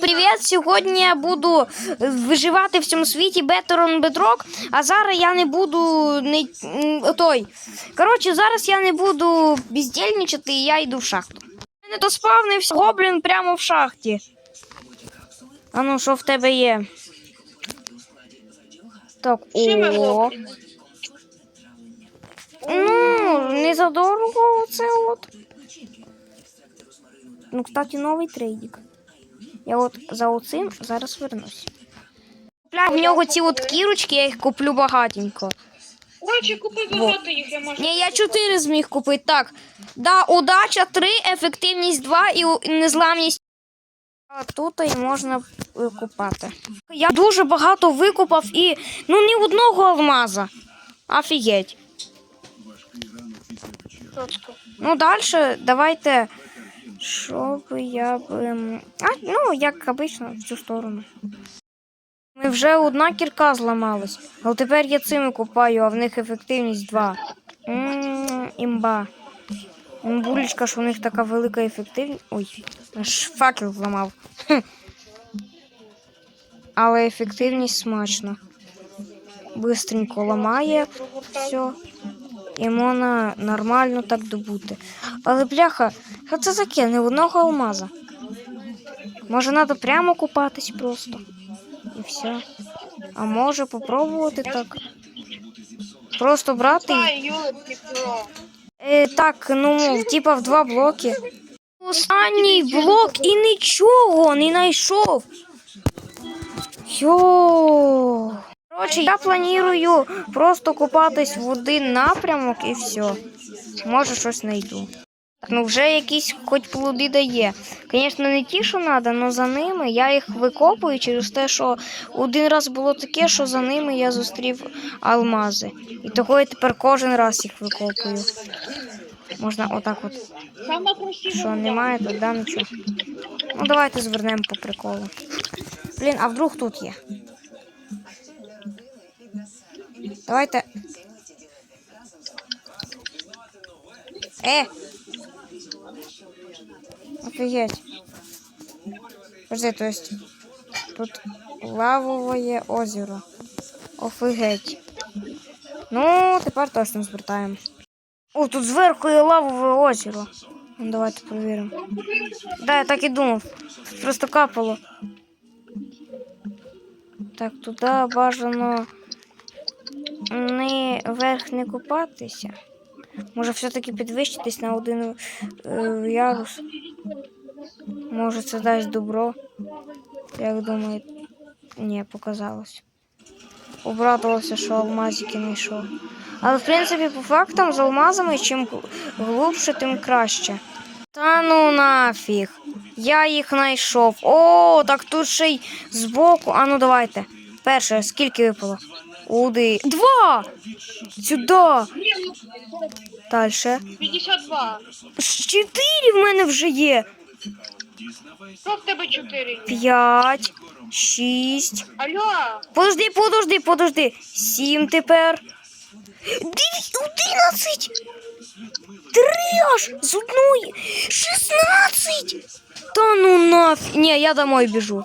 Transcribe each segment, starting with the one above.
привіт! Сьогодні я буду виживати в цьому світі Better on Bedrock, а зараз я не буду не той. Коротше, зараз я не буду бездільничати, і я йду в шахту. У мене доспавнився гоблін прямо в шахті. А ну, що в тебе є? Так, о. Ну, не задорого це от. Ну, кстати, новий трейдик. Я от за оцим зараз вернусь. В нього ці от кірочки, я їх куплю багатенько. Коротше, купи багато їх, я можу. Ні, я 4 зміг купити. Так. Да, удача 3, ефективність 2 і незламність. А тут і можна купати. Я дуже багато викупав і ну ні одного алмаза. Офігеть. Ну, далі давайте. Що би я б. ем, А, ну, як обично, в цю сторону. Ми вже одна кірка зламалась. Але тепер я цими купаю, а в них ефективність 2. Ммм, імба. М, Булечка, що в них така велика ефективність. Ой, аж факел зламав. Але ефективність смачна. Бистренько ламає все. І можна нормально так добути. Але бляха, що це таке? Не одного алмаза. Може, треба прямо купатись просто. І все. А може попробувати так. Просто брати. Е, так, ну, типа в два блоки. Останній блок і нічого не знайшов. Йо. Коротше, я планую просто купатись в один напрямок і все. Може, щось знайду. Ну вже якісь хоч плоди дає. Звісно, не ті, що треба, але за ними я їх викопую через те, що один раз було таке, що за ними я зустрів алмази. І того я тепер кожен раз їх викопую. Можна отак от. Що немає, то да нічого. Ну давайте звернемо по приколу. Блін, а вдруг тут є? Давайте. Е! Офігеть. Подожди, то есть тут лавове озеро. Офігеть. Ну, тепер точно звертаємо. О, тут зверху є лавове озеро. Ну, давайте перевіримо. Да, я так і думав. Тут просто капало. Так, туди бажано не вверх не купатися. Може все-таки підвищитись на один е, ярус. Може це дасть добро. Як думаєте? Ні, показалось. Обрадувався, що алмазики не йшов. Але в принципі, по фактам з алмазами, чим гл- глубше, тим краще. Та ну нафіг. Я їх знайшов. О, так тут ще й збоку. А ну давайте. Перше, скільки випало? Уди. Два! Сюди. Далі. 52. Чотири в мене вже є. Що в тебе 4? П'ять, шість. Алло, Подожди, подожди, подожди. Сім тепер. Одинадцять. Три аж з одної. Шістнадцять. Та ну нафіг. Ні, я домой біжу.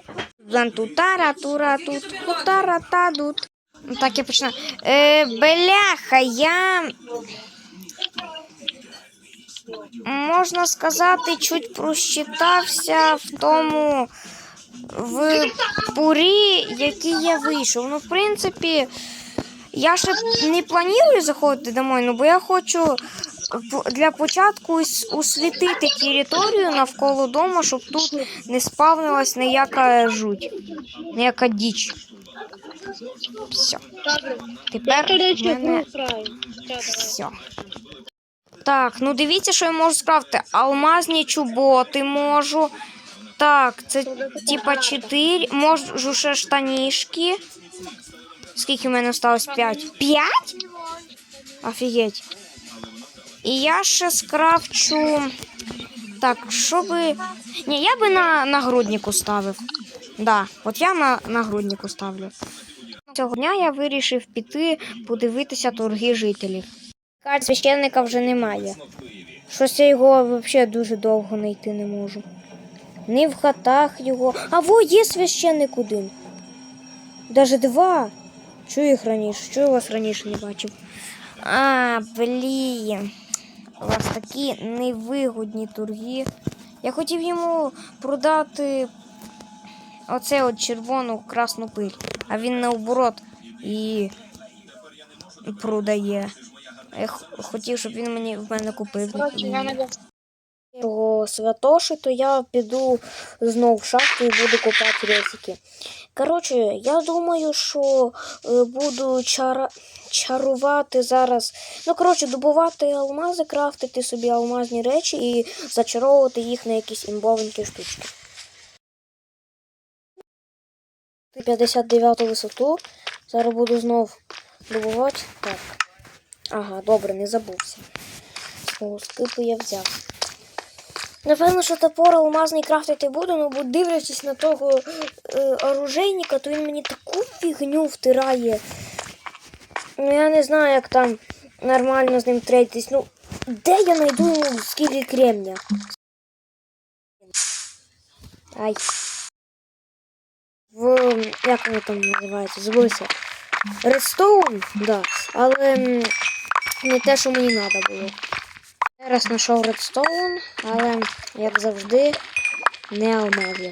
Зантутара, тура, тут, кутара, та, дут. Ну, Так, я починаю. Е, бляха, я. Можна сказати, чуть просчитався в тому в пурі, який я вийшов. Ну, в принципі, я ще не планую заходити домой, ну бо я хочу для початку ос- освітити територію навколо дому, щоб тут не спавнилась ніяка жуть, ніяка діч. Все. Тепер в мене все. Так, ну дивіться, що я можу скрафти. Алмазні чоботи можу. Так, це типа 4. Можу ще штанішки. Скільки в мене осталось? 5. 5? Офігеть. І я ще скрафчу. Так, що би. Ні, я би на нагруднику ставив. Да, от я на нагруднику ставлю. Цього дня я вирішив піти подивитися торги жителів. Кажуть, священника вже немає. Щось я його взагалі дуже довго знайти не можу. ні в хатах його. А во є священник один. Даже два. Чую їх раніше, чую вас раніше не бачив. А, блін. У вас такі невигодні торги. Я хотів йому продати оце от червону красну пиль, а він наоборот і продає. Я хотів, щоб він мені в мене купив. Його святоші, то я піду знов в шахту і буду копати ресики. Коротше, я думаю, що е, буду чара... чарувати зараз. Ну, коротше, добувати алмази, крафтити собі алмазні речі і зачаровувати їх на якісь імбовенькі штучки. 59 висоту. Зараз буду знов добувати. Так. Ага, добре, не забувся. Знову скипи я взяв. Напевно, що топор алмазний крафтити буду, ну бо дивлячись на того е, оружейника, то він мені таку фігню втирає. Ну я не знаю, як там нормально з ним трейдитись. Ну, де я знайду скільки кремня? Ай. В. як воно там називається? Забувся. Редстоун, да. Але не те, що мені треба було. Зараз знайшов редстоун, але, як завжди, не алмази.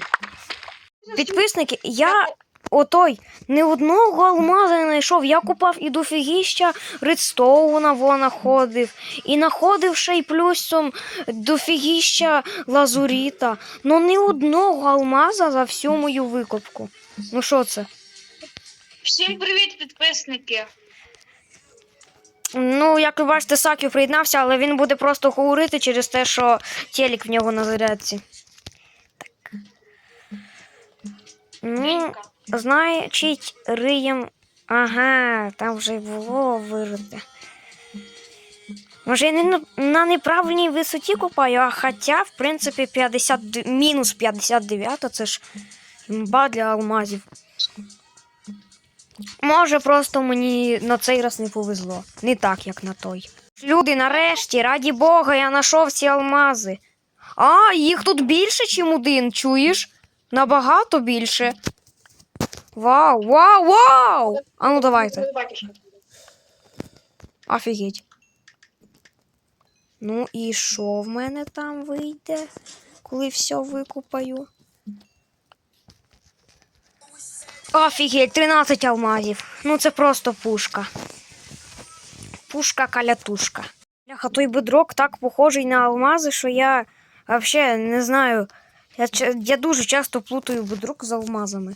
Підписники, я отой не одного алмаза не знайшов. Я купав і дофігіща редстоуна во находив. І находив ще й плюсом дофігіща лазуріта. Ну не одного алмаза за всю мою викопку. Ну що це? Всім привіт, підписники. Ну, як ви бачите, Саків приєднався, але він буде просто говорити через те, що телек в нього на зарядці. Так. Ну, значить, риєм. Ага, там вже й було вирите. Може, я не на неправильній висоті купаю, а хоча, в принципі, 50, мінус 59, це ж імба для алмазів. Може, просто мені на цей раз не повезло. Не так, як на той. Люди, нарешті, раді Бога, я знайшов ці алмази. А, їх тут більше, ніж один, чуєш? Набагато більше. Вау, вау, вау! А ну давайте. Офігеть. Ну і що в мене там вийде, коли все викупаю? Офігеть, 13 алмазів. Ну це просто пушка. Пушка калятушка. Бляха, той бедрок так похожий на алмази, що я взагалі не знаю. Я, я дуже часто плутаю бедрок з алмазами.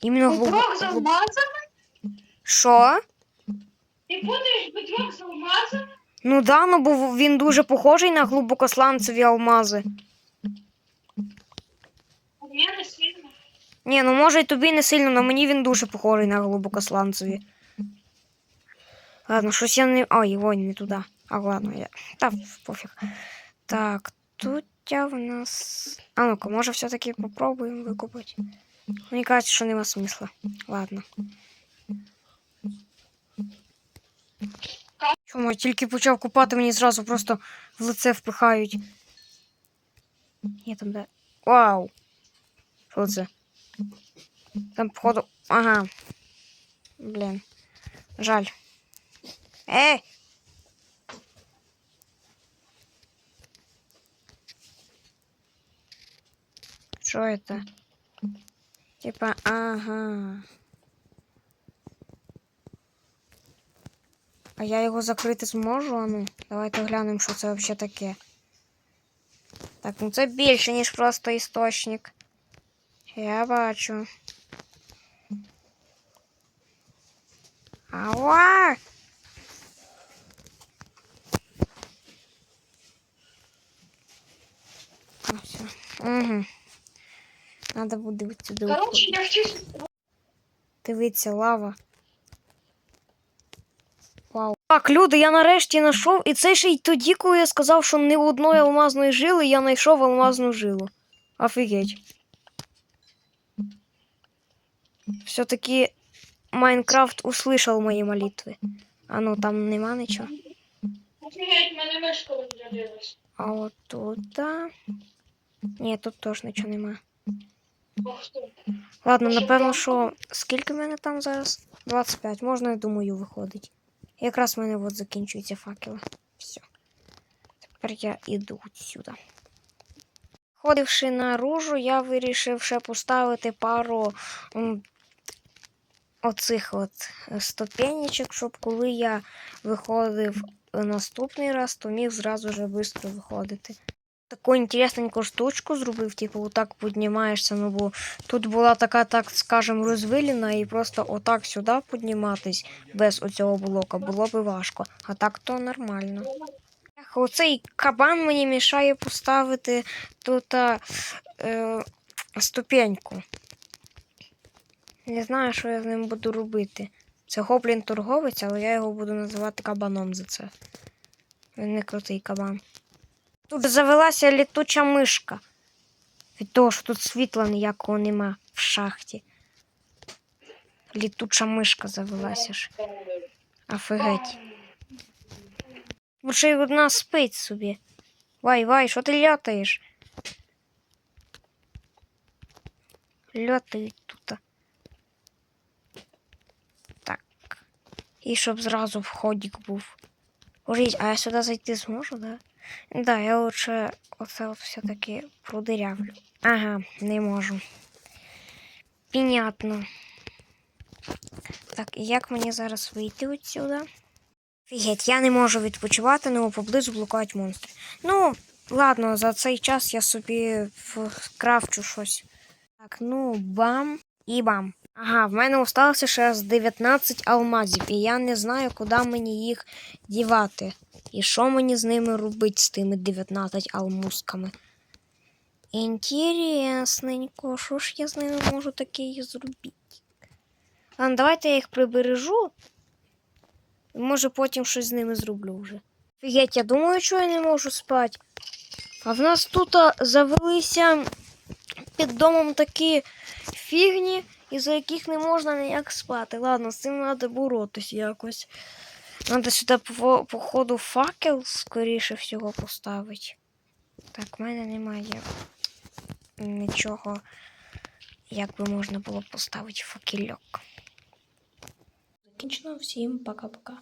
Іменно Бедрок з алмазами? Що? Ти будеш бедрок з алмазами? Ну да, ну бо він дуже похожий на глибокосланцеві алмази. У мене сильно. Ні, ну може й тобі не сильно, але мені він дуже похожий на глибокосланцеві. Ладно, щось я не. Ой, ой, не туди. А ладно, я. Та пофіг. Так, тут я в нас. А ну-ка, може все-таки попробуємо викупити. Мені кажеться, що нема смисла. Ладно. Чому я тільки почав купати, мені зразу просто в лице впихають. Є там де. Вау! Що це? Там, походу. Ага. Блін. Жаль. Ей! Що это? Типа, ага. А я його закрити зможу? А ну, давайте глянемо, що це взагалі таке. Так, ну це більше, ніж просто істочник. Я бачу. Ава! Угу. Надо буде відсюди. Коротше, я вчусь. Дивіться, лава. Вау. Так, люди, я нарешті знайшов, і це ще й тоді, коли я сказав, що не одної алмазної жили, я знайшов алмазну жилу. Офігеть. Все-таки Майнкрафт услышав мої молитви. А ну там нема нічого. А от тут. да. Ні, тут теж нічого нема. Ладно, напевно, що скільки в мене там зараз? 25. Можна, я думаю, виходить. Якраз в мене от закінчуються факели. Все. Тепер я іду сюди. Ходивши наружу, я вирішив ще поставити пару оцих от е, ступенечок, щоб коли я виходив наступний раз, то міг зразу же швидко виходити. Таку інтересненьку штучку зробив, типу, отак піднімаєшся, ну бо тут була така, так скажем, розвиліна, і просто отак сюди підніматись без оцього блока було би важко. А так то нормально. Оцей кабан мені мішає поставити тут е, ступеньку. Не знаю, що я з ним буду робити. Це гоблін торговець, але я його буду називати кабаном за це. Він не крутий кабан. Тут завелася літуча мишка. Від того, що тут світла ніякого нема в шахті. Літуча мишка завелася ж. Офігеть. Може, й одна спить собі. Вай, вай, що ти лятаєш? Лятають тут. Так. І щоб зразу входик був. Ужіть, а я сюди зайти зможу, да? Да, я лучше оце все-таки продирявлю. Ага, не можу. Понятно. Так, і як мені зараз вийти отсюда? Фігеть, я не можу відпочивати, ну поблизу блукають монстри. Ну, ладно, за цей час я собі вкрафчу щось. Так, ну, бам і бам. Ага, в мене осталося ще з 19 алмазів, і я не знаю, куди мені їх дівати. І що мені з ними робити з тими 19 алмузками? Інтересненько, що ж я з ними можу таке зробити? Ладно, давайте я їх прибережу. Може, потім щось з ними зроблю вже. Фігеть, я думаю, що я не можу спати. А в нас тут завелися під домом такі фігні, із-за яких не можна ніяк спати. Ладно, з цим треба боротись якось. Треба сюди по, по ходу факел, скоріше всього, поставити. Так, в мене немає нічого, як би можна було поставити факельок. Закінчено всім пока-пока.